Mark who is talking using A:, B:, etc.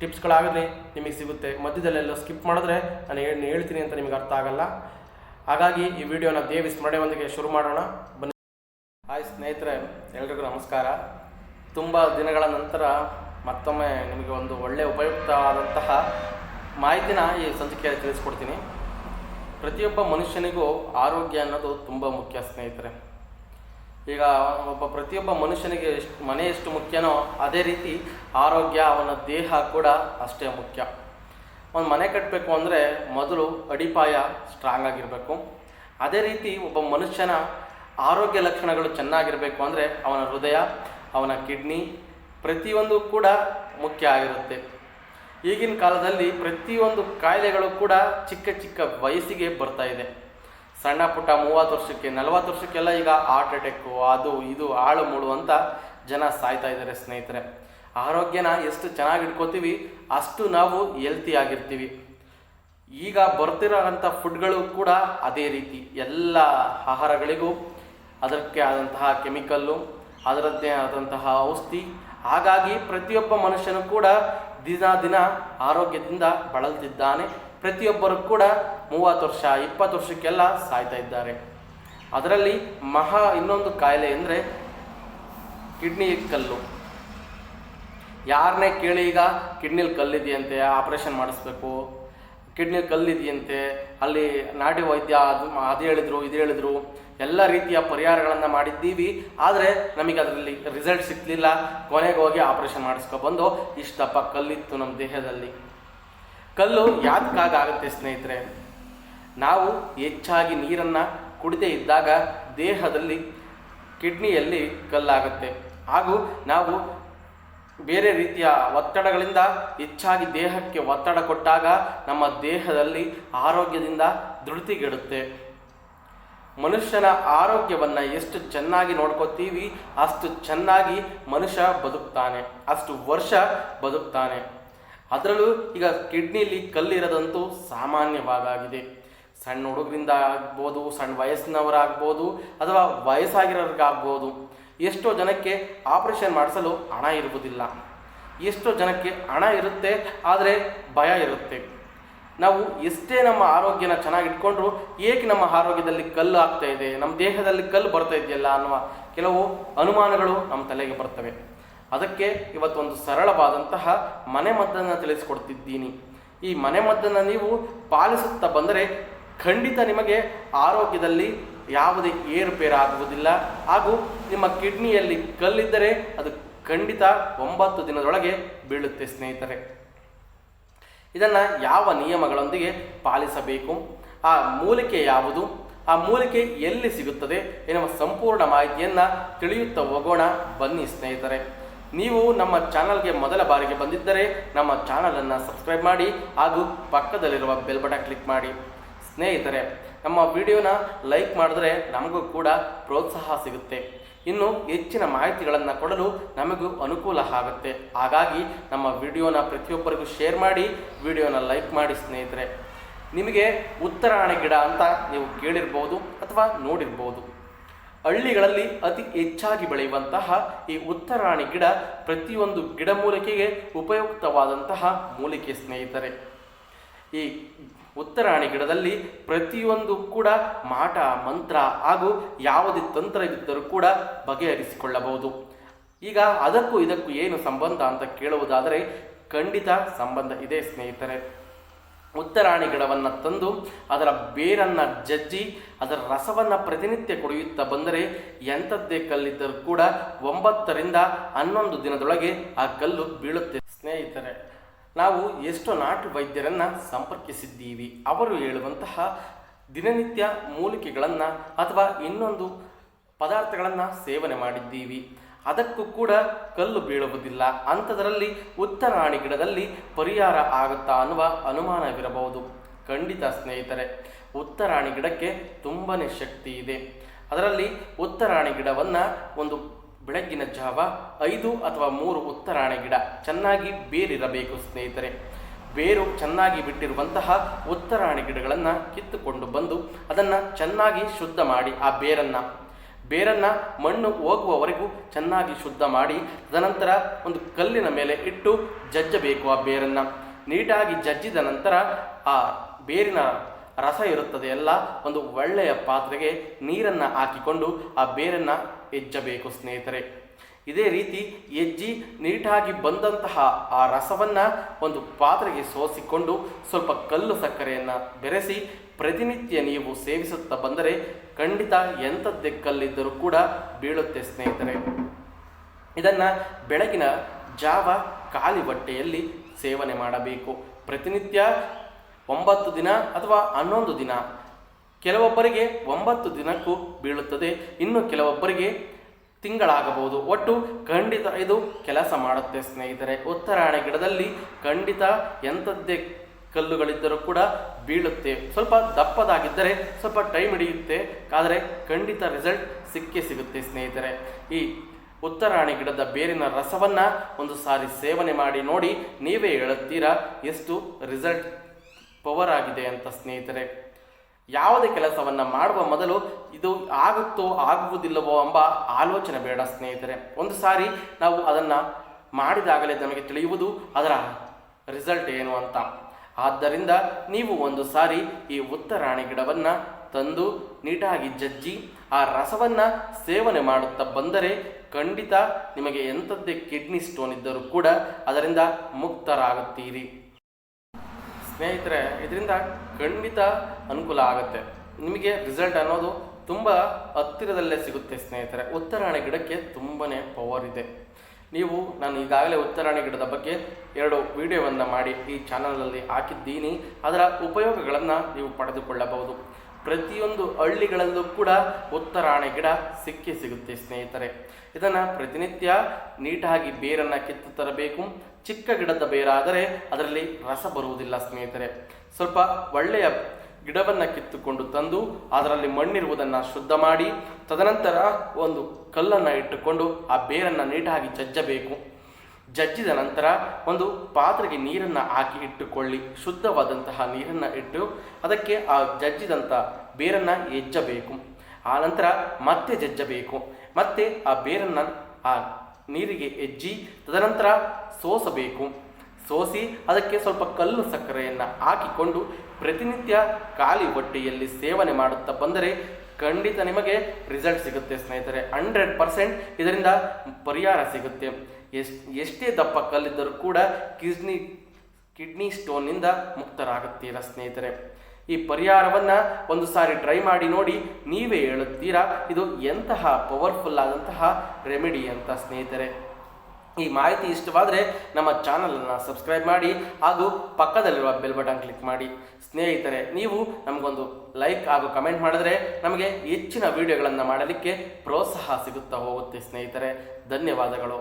A: ಟಿಪ್ಸ್ಗಳಾಗಲಿ ನಿಮಗೆ ಸಿಗುತ್ತೆ. ಮಧ್ಯದಲ್ಲೆಲ್ಲ ಸ್ಕಿಪ್ ಮಾಡಿದ್ರೆ ನಾನು ಹೇಳಿ ಹೇಳ್ತೀನಿ ಅಂತ ನಿಮಗೆ ಅರ್ಥ ಆಗಲ್ಲ. ಹಾಗಾಗಿ ಈ ವಿಡಿಯೋನ ದೇವಿ ಸ್ಮರಣೆಯೊಂದಿಗೆ ಶುರು ಮಾಡೋಣ. ಬನ್ನಿ. ಹಾಯ್ ಸ್ನೇಹಿತರೆ, ಎಲ್ರಿಗೂ ನಮಸ್ಕಾರ. ತುಂಬ ದಿನಗಳ ನಂತರ ಮತ್ತೊಮ್ಮೆ ನಿಮಗೆ ಒಂದು ಒಳ್ಳೆಯ ಉಪಯುಕ್ತವಾದಂತಹ ಮಾಹಿತಿನ ಈ ಸಂಚಿಕೆಯಲ್ಲಿ ತಿಳಿಸ್ಕೊಡ್ತೀನಿ. ಪ್ರತಿಯೊಬ್ಬ ಮನುಷ್ಯನಿಗೂ ಆರೋಗ್ಯ ಅನ್ನೋದು ತುಂಬ ಮುಖ್ಯ ಸ್ನೇಹಿತರೆ. ಈಗ ಒಬ್ಬ ಪ್ರತಿಯೊಬ್ಬ ಮನುಷ್ಯನಿಗೆ ಎಷ್ಟು, ಮನೆ ಎಷ್ಟು ಮುಖ್ಯನೋ ಅದೇ ರೀತಿ ಆರೋಗ್ಯ, ಅವನ ದೇಹ ಕೂಡ ಅಷ್ಟೇ ಮುಖ್ಯ. ಒಂದು ಮನೆ ಕಟ್ಟಬೇಕು ಅಂದರೆ ಮೊದಲು ಅಡಿಪಾಯ ಸ್ಟ್ರಾಂಗ್ ಆಗಿರಬೇಕು. ಅದೇ ರೀತಿ ಒಬ್ಬ ಮನುಷ್ಯನ ಆರೋಗ್ಯ ಲಕ್ಷಣಗಳು ಚೆನ್ನಾಗಿರಬೇಕು ಅಂದರೆ ಅವನ ಹೃದಯ, ಅವನ ಕಿಡ್ನಿ ಪ್ರತಿಯೊಂದು ಕೂಡ ಮುಖ್ಯ ಆಗಿರುತ್ತೆ. ಈಗಿನ ಕಾಲದಲ್ಲಿ ಪ್ರತಿಯೊಂದು ಕಾಯಿಲೆಗಳು ಕೂಡ ಚಿಕ್ಕ ಚಿಕ್ಕ ವಯಸ್ಸಿಗೆ ಬರ್ತಾ ಇದೆ. ಸಣ್ಣ ಪುಟ್ಟ ಮೂವತ್ತು ವರ್ಷಕ್ಕೆ, ನಲವತ್ತು ವರ್ಷಕ್ಕೆಲ್ಲ ಈಗ ಹಾರ್ಟ್ ಅಟ್ಯಾಕು ಅದು ಇದು ಆಳು ಮೂಳು ಅಂತ ಜನ ಸಾಯ್ತಾ ಇದ್ದಾರೆ ಸ್ನೇಹಿತರೆ. ಆರೋಗ್ಯನ ಎಷ್ಟು ಚೆನ್ನಾಗಿ ಇಟ್ಕೋತೀವಿ, ಅಷ್ಟು ನಾವು ಹೆಲ್ತಿ ಆಗಿರ್ತೀವಿ. ಈಗ ಬರ್ತಿರೋಂಥ ಫುಡ್ಗಳು ಕೂಡ ಅದೇ ರೀತಿ, ಎಲ್ಲ ಆಹಾರಗಳಿಗೂ ಅದಕ್ಕೆ ಆದಂತಹ ಕೆಮಿಕಲ್ಲು, ಅದರದ್ದೇ ಆದಂತಹ ಔಷಧಿ. ಹಾಗಾಗಿ ಪ್ರತಿಯೊಬ್ಬ ಮನುಷ್ಯನು ಕೂಡ ದಿನ ದಿನ ಆರೋಗ್ಯದಿಂದ ಬಳಲ್ತಿದ್ದಾನೆ. ಪ್ರತಿಯೊಬ್ಬರು ಕೂಡ ಮೂವತ್ತು ವರ್ಷ, ಇಪ್ಪತ್ತು ವರ್ಷಕ್ಕೆಲ್ಲ ಸಾಯ್ತಾ ಇದ್ದಾರೆ. ಅದರಲ್ಲಿ ಮಹಾ ಇನ್ನೊಂದು ಕಾಯಿಲೆ ಅಂದರೆ ಕಿಡ್ನಿ ಕಲ್ಲು. ಯಾರನ್ನೇ ಕೇಳಿ ಈಗ ಕಿಡ್ನಿಲಿ ಕಲ್ಲಿದೆಯಂತೆ, ಆಪ್ರೇಷನ್ ಮಾಡಿಸ್ಬೇಕು, ಕಿಡ್ನಿ ಕಲ್ಲಿದೆಯಂತೆ, ಅಲ್ಲಿ ನಾಡಿ ವೈದ್ಯ ಅದು ಅದು ಹೇಳಿದ್ರು, ಇದು ಹೇಳಿದ್ರು, ಎಲ್ಲ ರೀತಿಯ ಪರಿಹಾರಗಳನ್ನು ಮಾಡಿದ್ದೀವಿ. ಆದರೆ ನಮಗೆ ಅದರಲ್ಲಿ ರಿಸಲ್ಟ್ ಸಿಕ್ಕಲಿಲ್ಲ ಕೊನೆಗೆ ಹೋಗಿ ಆಪ್ರೇಷನ್ ಮಾಡಿಸ್ಕೊಬಂದು ಇಷ್ಟಪ್ಪ ಕಲ್ಲಿತ್ತು ನಮ್ಮ ದೇಹದಲ್ಲಿ. ಕಲ್ಲು ಯಾತಕ್ಕಾಗುತ್ತೆ ಸ್ನೇಹಿತರೆ? ನಾವು ಹೆಚ್ಚಾಗಿ ನೀರನ್ನು ಕುಡಿದೇ ಇದ್ದಾಗ ದೇಹದಲ್ಲಿ, ಕಿಡ್ನಿಯಲ್ಲಿ ಕಲ್ಲಾಗುತ್ತೆ. ಹಾಗೂ ನಾವು ಬೇರೆ ರೀತಿಯ ಒತ್ತಡಗಳಿಂದ ಹೆಚ್ಚಾಗಿ ದೇಹಕ್ಕೆ ಒತ್ತಡ ಕೊಟ್ಟಾಗ ನಮ್ಮ ದೇಹದಲ್ಲಿ ಆರೋಗ್ಯದಿಂದ ದೃಢತಿಗೆಡುತ್ತೆ. ಮನುಷ್ಯನ ಆರೋಗ್ಯವನ್ನು ಎಷ್ಟು ಚೆನ್ನಾಗಿ ನೋಡ್ಕೋತೀವಿ, ಅಷ್ಟು ಚೆನ್ನಾಗಿ ಮನುಷ್ಯ ಬದುಕ್ತಾನೆ. ಅಷ್ಟು ವರ್ಷ ಬದುಕ್ತಾನೆ. ಅದರಲ್ಲೂ ಈಗ ಕಿಡ್ನಿಲಿ ಕಲ್ಲಿರೋದಂತೂ ಸಾಮಾನ್ಯವಾಗಿದೆ ಸಣ್ಣ ಹುಡುಗರಿಂದ ಆಗ್ಬೋದು, ಸಣ್ಣ ವಯಸ್ಸಿನವರಾಗ್ಬೋದು, ಅಥವಾ ವಯಸ್ಸಾಗಿರೋರಿಗಾಗ್ಬೋದು, ಎಷ್ಟೋ ಜನಕ್ಕೆ ಆಪರೇಷನ್ ಮಾಡಿಸಲು ಹಣ ಇರುವುದಿಲ್ಲ. ಎಷ್ಟೋ ಜನಕ್ಕೆ ಹಣ ಇರುತ್ತೆ, ಆದರೆ ಭಯ ಇರುತ್ತೆ. ನಾವು ಎಷ್ಟೇ ನಮ್ಮ ಆರೋಗ್ಯನ ಚೆನ್ನಾಗಿ ಇಟ್ಕೊಂಡ್ರು ಏಕೆ ನಮ್ಮ ಆರೋಗ್ಯದಲ್ಲಿ ಕಲ್ಲು ಆಗ್ತಾ ಇದೆ, ನಮ್ಮ ದೇಹದಲ್ಲಿ ಕಲ್ಲು ಬರ್ತಾ ಇದೆಯಲ್ಲ ಅನ್ನುವ ಕೆಲವು ಅನುಮಾನಗಳು ನಮ್ಮ ತಲೆಗೆ ಬರ್ತವೆ. ಅದಕ್ಕೆ ಇವತ್ತೊಂದು ಸರಳವಾದಂತಹ ಮನೆಮದ್ದನ್ನು ತಿಳಿಸಿಕೊಡ್ತಿದ್ದೀನಿ. ಈ ಮನೆಮದ್ದನ್ನು ನೀವು ಪಾಲಿಸುತ್ತಾ ಬಂದರೆ ಖಂಡಿತ ನಿಮಗೆ ಆರೋಗ್ಯದಲ್ಲಿ ಯಾವುದೇ ಏರುಪೇರಾಗುವುದಿಲ್ಲ ಹಾಗೂ ನಿಮ್ಮ ಕಿಡ್ನಿಯಲ್ಲಿ ಕಲ್ಲಿದ್ದರೆ ಅದು ಖಂಡಿತ ಒಂಬತ್ತು ದಿನದೊಳಗೆ ಬೀಳುತ್ತೆ ಸ್ನೇಹಿತರೆ. ಇದನ್ನು ಯಾವ ನಿಯಮಗಳೊಂದಿಗೆ ಪಾಲಿಸಬೇಕು? ಆ ಮೂಲಿಕೆ ಯಾವುದು? ಆ ಮೂಲಿಕೆ ಎಲ್ಲಿ ಸಿಗುತ್ತದೆ ಎನ್ನುವ ಸಂಪೂರ್ಣ ಮಾಹಿತಿಯನ್ನು ತಿಳಿಯುತ್ತಾ ಹೋಗೋಣ. ಬನ್ನಿ ಸ್ನೇಹಿತರೆ. ನೀವು ನಮ್ಮ ಚಾನಲ್ಗೆ ಮೊದಲ ಬಾರಿಗೆ ಬಂದಿದ್ದರೆ ನಮ್ಮ ಚಾನಲನ್ನು ಸಬ್ಸ್ಕ್ರೈಬ್ ಮಾಡಿ ಹಾಗೂ ಪಕ್ಕದಲ್ಲಿರುವ ಬೆಲ್ ಬಟನ್ ಕ್ಲಿಕ್ ಮಾಡಿ. ಸ್ನೇಹಿತರೆ, ನಮ್ಮ ವಿಡಿಯೋನ ಲೈಕ್ ಮಾಡಿದ್ರೆ ನಮಗೂ ಕೂಡ ಪ್ರೋತ್ಸಾಹ ಸಿಗುತ್ತೆ. ಇನ್ನು ಹೆಚ್ಚಿನ ಮಾಹಿತಿಗಳನ್ನು ಕೊಡಲು ನಮಗೂ ಅನುಕೂಲ ಆಗುತ್ತೆ. ಹಾಗಾಗಿ ನಮ್ಮ ವಿಡಿಯೋನ ಪ್ರತಿಯೊಬ್ಬರಿಗೂ ಶೇರ್ ಮಾಡಿ, ವಿಡಿಯೋನ ಲೈಕ್ ಮಾಡಿ ಸ್ನೇಹಿತರೆ. ನಿಮಗೆ ಉತ್ತರಾಯಣ ಗಿಡ ಅಂತ ನೀವು ಕೇಳಿರ್ಬೋದು ಅಥವಾ ನೋಡಿರ್ಬೋದು. ಹಳ್ಳಿಗಳಲ್ಲಿ ಅತಿ ಹೆಚ್ಚಾಗಿ ಬೆಳೆಯುವಂತಹ ಈ ಉತ್ತರಾಣಿ ಗಿಡ ಪ್ರತಿಯೊಂದು ಗಿಡಮೂಲಿಕೆಗೆ ಉಪಯುಕ್ತವಾದಂತಹ ಮೂಲಿಕೆ ಸ್ನೇಹಿತರೆ. ಈ ಉತ್ತರಾಣಿ ಗಿಡದಲ್ಲಿ ಪ್ರತಿಯೊಂದು ಕೂಡ ಮಾಟ, ಮಂತ್ರ ಹಾಗೂ ಯಾವುದೇ ತಂತ್ರವಿದ್ದರೂ ಕೂಡ ಬಗೆಹರಿಸಿಕೊಳ್ಳಬಹುದು. ಈಗ ಅದಕ್ಕೂ ಇದಕ್ಕೂ ಏನು ಸಂಬಂಧ ಅಂತ ಕೇಳುವುದಾದರೆ ಖಂಡಿತ ಸಂಬಂಧ ಇದೆ ಸ್ನೇಹಿತರೆ. ಉತ್ತರಾಣಿ ಗಿಡವನ್ನು ತಂದು ಅದರ ಬೇರನ್ನು ಜಜ್ಜಿ ಅದರ ರಸವನ್ನು ಪ್ರತಿನಿತ್ಯ ಕುಡಿಯುತ್ತಾ ಬಂದರೆ ಎಂಥದ್ದೇ ಕಲ್ಲಿದ್ದರೂ ಕೂಡ ಒಂಬತ್ತರಿಂದ ಹನ್ನೊಂದು ದಿನದೊಳಗೆ ಆ ಕಲ್ಲು ಬೀಳುತ್ತೆ. ಸ್ನೇಹಿತರೆ, ನಾವು ಎಷ್ಟೋ ನಾಟು ವೈದ್ಯರನ್ನು ಸಂಪರ್ಕಿಸಿದ್ದೀವಿ. ಅವರು ಹೇಳುವಂತಹ ದಿನನಿತ್ಯ ಮೂಲಿಕೆಗಳನ್ನು ಅಥವಾ ಇನ್ನೊಂದು ಪದಾರ್ಥಗಳನ್ನು ಸೇವನೆ ಮಾಡಿದ್ದೀವಿ. ಅದಕ್ಕೂ ಕೂಡ ಕಲ್ಲು ಬೀಳುವುದಿಲ್ಲ. ಅಂಥದರಲ್ಲಿ ಉತ್ತರಾಣಿ ಗಿಡದಲ್ಲಿ ಪರಿಹಾರ ಆಗುತ್ತಾ ಅನ್ನುವ ಅನುಮಾನವಿರಬಹುದು. ಖಂಡಿತ ಸ್ನೇಹಿತರೆ, ಉತ್ತರಾಣಿ ಗಿಡಕ್ಕೆ ತುಂಬಾ ಶಕ್ತಿ ಇದೆ. ಅದರಲ್ಲಿ ಉತ್ತರಾಣಿ ಗಿಡವನ್ನು ಒಂದು ಬೆಳಗ್ಗಿನ ಜಾವ ಐದು ಅಥವಾ ಮೂರು ಉತ್ತರಾಣಿ ಗಿಡ ಚೆನ್ನಾಗಿ ಬೇರಿರಬೇಕು ಸ್ನೇಹಿತರೆ. ಬೇರು ಚೆನ್ನಾಗಿ ಬಿಟ್ಟಿರುವಂತಹ ಉತ್ತರಾಣಿ ಗಿಡಗಳನ್ನು ಕಿತ್ತುಕೊಂಡು ಬಂದು ಅದನ್ನು ಚೆನ್ನಾಗಿ ಶುದ್ಧ ಮಾಡಿ ಆ ಬೇರನ್ನು ಬೇರನ್ನು ಮಣ್ಣು ಹೋಗುವವರೆಗೂ ಚೆನ್ನಾಗಿ ಶುದ್ಧ ಮಾಡಿ, ತದನಂತರ ಒಂದು ಕಲ್ಲಿನ ಮೇಲೆ ಇಟ್ಟು ಜಜ್ಜಬೇಕು ಆ ಬೇರನ್ನು. ನೀಟಾಗಿ ಜಜ್ಜಿದ ನಂತರ ಆ ಬೇರಿನ ರಸ ಇರುತ್ತದೆ ಎಲ್ಲ ಒಂದು ಒಳ್ಳೆಯ ಪಾತ್ರೆಗೆ ನೀರನ್ನು ಹಾಕಿಕೊಂಡು ಆ ಬೇರನ್ನು ಎಜ್ಜಬೇಕು ಸ್ನೇಹಿತರೆ. ಇದೇ ರೀತಿ ಎಜ್ಜಿ ನೀಟಾಗಿ ಬಂದಂತಹ ಆ ರಸವನ್ನು ಒಂದು ಪಾತ್ರೆಗೆ ಸೋಸಿಕೊಂಡು ಸ್ವಲ್ಪ ಕಲ್ಲು ಸಕ್ಕರೆಯನ್ನು ಬೆರೆಸಿ ಪ್ರತಿನಿತ್ಯ ನೀವು ಸೇವಿಸುತ್ತಾ ಬಂದರೆ ಖಂಡಿತ ಎಂಥ ದಿಕ್ಕಲ್ಲಿದ್ದರೂ ಕೂಡ ಬೀಳುತ್ತೆ ಸ್ನೇಹಿತರೆ. ಇದನ್ನು ಬೆಳಗಿನ ಜಾವ ಖಾಲಿ ಬಟ್ಟೆಯಲ್ಲಿ ಸೇವನೆ ಮಾಡಬೇಕು. ಪ್ರತಿನಿತ್ಯ ಒಂಬತ್ತು ದಿನ ಅಥವಾ ಹನ್ನೊಂದು ದಿನ. ಕೆಲವೊಬ್ಬರಿಗೆ ಒಂಬತ್ತು ದಿನಕ್ಕೂ ಬೀಳುತ್ತದೆ. ಇನ್ನು ಕೆಲವೊಬ್ಬರಿಗೆ ತಿಂಗಳಾಗಬಹುದು. ಒಟ್ಟು ಖಂಡಿತ ಇದು ಕೆಲಸ ಮಾಡುತ್ತೆ ಸ್ನೇಹಿತರೆ. ಉತ್ತರಾಯಣ ಗಿಡದಲ್ಲಿ ಖಂಡಿತ ಎಂಥದ್ದೇ ಕಲ್ಲುಗಳಿದ್ದರೂ ಕೂಡ ಬೀಳುತ್ತೆ. ಸ್ವಲ್ಪ ದಪ್ಪದಾಗಿದ್ದರೆ ಸ್ವಲ್ಪ ಟೈಮ್ ಹಿಡಿಯುತ್ತೆ. ಆದರೆ ಖಂಡಿತ ರಿಸಲ್ಟ್ ಸಿಕ್ಕೇ ಸಿಗುತ್ತೆ ಸ್ನೇಹಿತರೆ. ಈ ಉತ್ತರಾಣಿ ಗಿಡದ ಬೇರಿನ ರಸವನ್ನು ಒಂದು ಸಾರಿ ಸೇವನೆ ಮಾಡಿ ನೋಡಿ ನೀವೇ ಹೇಳುತ್ತೀರಾ ಎಷ್ಟು ರಿಸಲ್ಟ್ ಪವರ್ ಆಗಿದೆ ಅಂತ ಸ್ನೇಹಿತರೆ. ಯಾವುದೇ ಕೆಲಸವನ್ನು ಮಾಡುವ ಮೊದಲು ಇದು ಆಗುತ್ತೋ ಆಗುವುದಿಲ್ಲವೋ ಎಂಬ ಆಲೋಚನೆ ಬೇಡ ಸ್ನೇಹಿತರೆ. ಒಂದು ಸಾರಿ ನಾವು ಅದನ್ನು ಮಾಡಿದಾಗಲೇ ನಮಗೆ ತಿಳಿಯುವುದು ಅದರ ರಿಸಲ್ಟ್ ಏನು ಅಂತ. ಆದ್ದರಿಂದ ನೀವು ಒಂದು ಸಾರಿ ಈ ಉತ್ತರಾಣಿ ಗಿಡವನ್ನು ತಂದು ನೀಟಾಗಿ ಜಜ್ಜಿ, ಆ ರಸವನ್ನು ಸೇವನೆ ಮಾಡುತ್ತಾ ಬಂದರೆ ಖಂಡಿತ ನಿಮಗೆ ಎಂಥದ್ದೇ ಕಿಡ್ನಿ ಸ್ಟೋನ್ ಇದ್ದರೂ ಕೂಡ ಅದರಿಂದ ಮುಕ್ತರಾಗುತ್ತೀರಿ. ಸ್ನೇಹಿತರೆ, ಇದರಿಂದ ಖಂಡಿತ ಅನುಕೂಲ ಆಗುತ್ತೆ. ನಿಮಗೆ ರಿಸಲ್ಟ್ ಅನ್ನೋದು ತುಂಬ ಹತ್ತಿರದಲ್ಲೇ ಸಿಗುತ್ತೆ ಸ್ನೇಹಿತರೆ. ಉತ್ತರಾಣಿ ಗಿಡಕ್ಕೆ ತುಂಬನೇ ಪವರ್ ಇದೆ. ನೀವು ನಾನು ಈಗಾಗಲೇ ಉತ್ತರಾಣಿ ಗಿಡದ ಬಗ್ಗೆ ಎರಡು ವಿಡಿಯೋವನ್ನು ಮಾಡಿ ಈ ಚಾನಲಲ್ಲಿ ಹಾಕಿದ್ದೀನಿ. ಅದರ ಉಪಯೋಗಗಳನ್ನು ನೀವು ಪಡೆದುಕೊಳ್ಳಬಹುದು. ಪ್ರತಿಯೊಂದು ಹಳ್ಳಿಗಳಲ್ಲೂ ಕೂಡ ಉತ್ತರಾಣಿ ಗಿಡ ಸಿಕ್ಕಿ ಸಿಗುತ್ತೆ ಸ್ನೇಹಿತರೆ. ಇದನ್ನು ಪ್ರತಿನಿತ್ಯ ನೀಟಾಗಿ ಬೇರನ್ನು ಕಿತ್ತು ತರಬೇಕು. ಚಿಕ್ಕ ಗಿಡದ ಬೇರಾದರೆ ಅದರಲ್ಲಿ ರಸ ಬರುವುದಿಲ್ಲ ಸ್ನೇಹಿತರೆ. ಸ್ವಲ್ಪ ಒಳ್ಳೆಯ ಗಿಡವನ್ನು ಕಿತ್ತುಕೊಂಡು ತಂದು ಅದರಲ್ಲಿ ಮಣ್ಣಿರುವುದನ್ನು ಶುದ್ಧ ಮಾಡಿ, ತದನಂತರ ಒಂದು ಕಲ್ಲನ್ನು ಇಟ್ಟುಕೊಂಡು ಆ ಬೇರನ್ನು ನೀಟಾಗಿ ಜಜ್ಜಬೇಕು. ಜಜ್ಜಿದ ನಂತರ ಒಂದು ಪಾತ್ರೆಗೆ ನೀರನ್ನು ಹಾಕಿ ಇಟ್ಟುಕೊಳ್ಳಿ. ಶುದ್ಧವಾದಂತಹ ನೀರನ್ನು ಇಟ್ಟು ಅದಕ್ಕೆ ಆ ಜಜ್ಜಿದಂಥ ಬೇರನ್ನು ಎಜ್ಜಬೇಕು ಆ ನಂತರ ಮತ್ತೆ ಜಜ್ಜಬೇಕು. ಮತ್ತೆ ಆ ಬೇರನ್ನು ಆ ನೀರಿಗೆ ಎಜ್ಜಿ ತದನಂತರ ಸೋಸಬೇಕು. ಸೋಸಿ ಅದಕ್ಕೆ ಸ್ವಲ್ಪ ಕಲ್ಲು ಸಕ್ಕರೆಯನ್ನು ಹಾಕಿಕೊಂಡು ಪ್ರತಿನಿತ್ಯ ಖಾಲಿ ಹೊಟ್ಟೆಯಲ್ಲಿ ಸೇವನೆ ಮಾಡುತ್ತಾ ಬಂದರೆ ಖಂಡಿತ ನಿಮಗೆ ರಿಸಲ್ಟ್ ಸಿಗುತ್ತೆ ಸ್ನೇಹಿತರೆ. ಹಂಡ್ರೆಡ್ ಪರ್ಸೆಂಟ್ ಇದರಿಂದ ಪರಿಹಾರ ಸಿಗುತ್ತೆ. ಎಷ್ಟು, ಎಷ್ಟೇ ದಪ್ಪ ಕಲ್ಲಿದ್ದರೂ ಕೂಡ ಕಿಡ್ನಿ ಕಿಡ್ನಿ ಸ್ಟೋನ್ನಿಂದ ಮುಕ್ತರಾಗುತ್ತೀರಾ ಸ್ನೇಹಿತರೆ. ಈ ಪರಿಹಾರವನ್ನು ಒಂದು ಸಾರಿ ಟ್ರೈ ಮಾಡಿ ನೋಡಿ ನೀವೇ ಹೇಳುತ್ತೀರಾ? ಇದು ಎಂತಹ ಪವರ್ಫುಲ್ ಆದಂತಹ ರೆಮಿಡಿ ಅಂತ ಸ್ನೇಹಿತರೆ. ಈ ಮಾಹಿತಿ ಇಷ್ಟವಾದರೆ ನಮ್ಮ ಚಾನಲನ್ನು ಸಬ್ಸ್ಕ್ರೈಬ್ ಮಾಡಿ ಹಾಗೂ ಪಕ್ಕದಲ್ಲಿರುವ ಬೆಲ್ ಬಟನ್ ಕ್ಲಿಕ್ ಮಾಡಿ. ಸ್ನೇಹಿತರೆ, ನೀವು ನಮಗೊಂದು ಲೈಕ್ ಹಾಗೂ ಕಮೆಂಟ್ ಮಾಡಿದರೆ ನಮಗೆ ಹೆಚ್ಚಿನ ವಿಡಿಯೋಗಳನ್ನು ಮಾಡಲಿಕ್ಕೆ ಪ್ರೋತ್ಸಾಹ ಸಿಗುತ್ತಾ ಹೋಗುತ್ತೆ ಸ್ನೇಹಿತರೆ. ಧನ್ಯವಾದಗಳು.